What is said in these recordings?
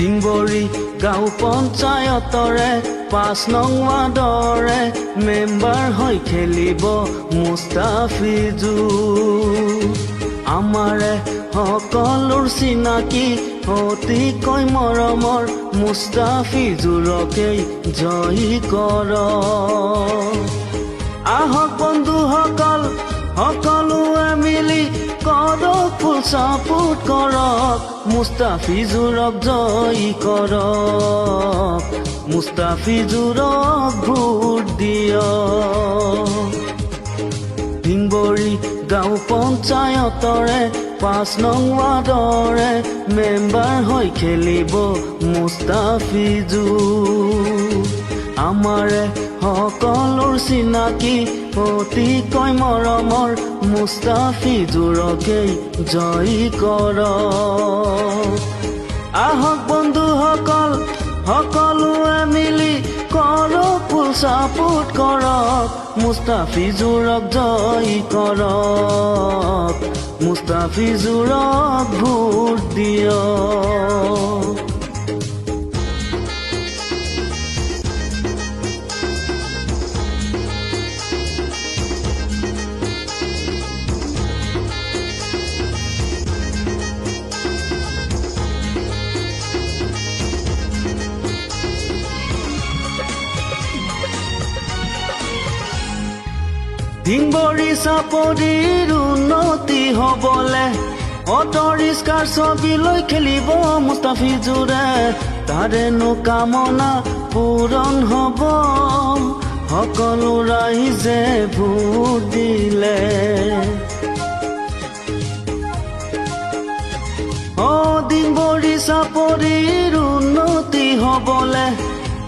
ডিংবৰী গাঁও পঞ্চায়তৰে পাঁচ নং ৱাৰ্ডৰে মেম্বাৰ হৈ খেলিব মুস্তাফিজু আমাৰে সকলোৰ চিনাকি অতিকৈ মৰমৰ মুস্তাফিজুৰকেই জয়ী কৰ। আহক বন্ধুসকল, সকলোৱে মিলি কৰক ফুল চাপোৰ্ট কৰক, মুস্তাফিজুৰক জয়ী কৰক, মুস্তাফিজুৰক ভোট দিয়ক। ডিংবৰী গাঁও পঞ্চায়তৰে পাঁচ নং ৱাৰ্ডৰে মেম্বাৰ হৈ খেলিব মুস্তাফিজু আমাৰে সকলোৰ চিনাকি অতিকৈ মৰমৰ মুস্তাফিজুৰকেই জয়ী কৰ। আহক বন্ধুসকল, সকলোৱে মিলি কৰক ফুল চাপোৰ্ট কৰক মুস্তাফিজুৰক জয় কৰক মুস্তাফিজুৰক ভোট দিয়ক। ডিংবৰী চাপৰিৰ উন্নতি হবলে অটো ৰিক্সাৰ ছবি লৈ খেলিব মুস্তাফিজুৰে তাৰেনো কামনা পূৰণ হব। সকলো ৰাইজে ভোট দিলে। অ ডিংবৰী চাপৰিৰ উন্নতি হবলে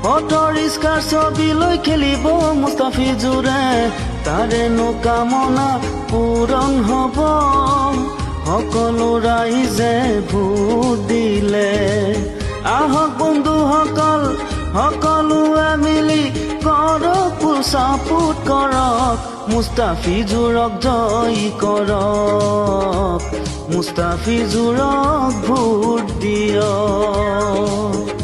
অটো ৰিক্সাৰ ছবি লৈ খেলিব মুস্তাফিজুৰে। তাৰেনো কামনা পূৰণ হব। সকলো ৰাইজে ভোট দিলে। আহক বন্ধুসকল, সকলোৱে মিলি কৰক চাপোৰ্ট কৰক। মুস্তাফিজুৰক জয়ী কৰক। মুস্তাফিজুৰক ভোট দিয়ক।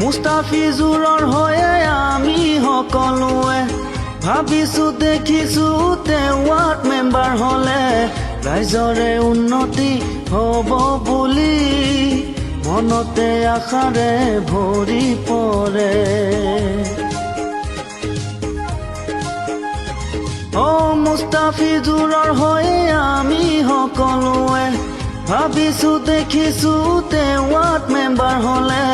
মুস্তাফিজুৰৰ হৈয়ে আমি সকলোৱে ভাবিছো, দেখিছো ৱাৰ্ড মেম্বাৰ হলে ৰাইজৰে উন্নতি হ'ব বুলি। মনতে আশাৰে ভৰি পৰে। অ মুস্তাফিজুৰৰ হৈয়ে আমি সকলোৱে ভাবিছো, দেখিছো ৱাৰ্ড মেম্বাৰ হলে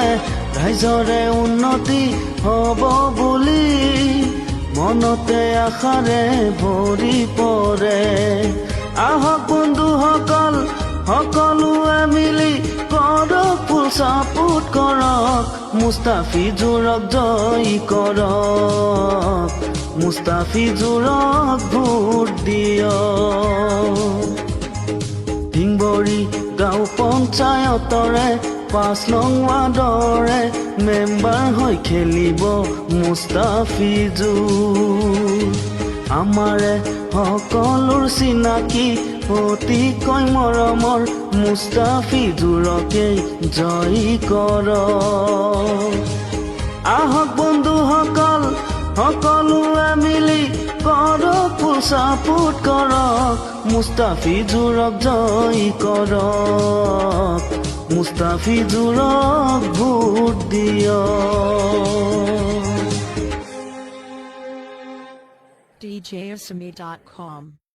ৰাইজৰে উন্নতি হ'ব বুলি মনতে আশাৰে ভৰি পৰে। আহক বন্ধুসকল, সকলোৱে মিলি কৰক ফুল চাপোৰ্ট কৰক। মুস্তাফিজুৰক জয়ী কৰক। মুস্তাফিজুৰক ভোট দিয়ক। গাঁও পঞ্চায়তৰে পাঁচ নং ৱাৰ্ডৰে মেম্বাৰ হৈ খেলিব মুস্তাফিজু আমাৰে সকলোৰ চিনাকি অতিকৈ মৰমৰ মুস্তাফিজুৰকেই জয়ী কৰ। আহক বন্ধুসকল, সকলোৱে মিলি কৰক ফুল চাপোৰ্ট কৰক, মুস্তাফিজুৰক জয়ী কৰক, মুস্তাফিজুৰক ভোট দিয়ক djasami.com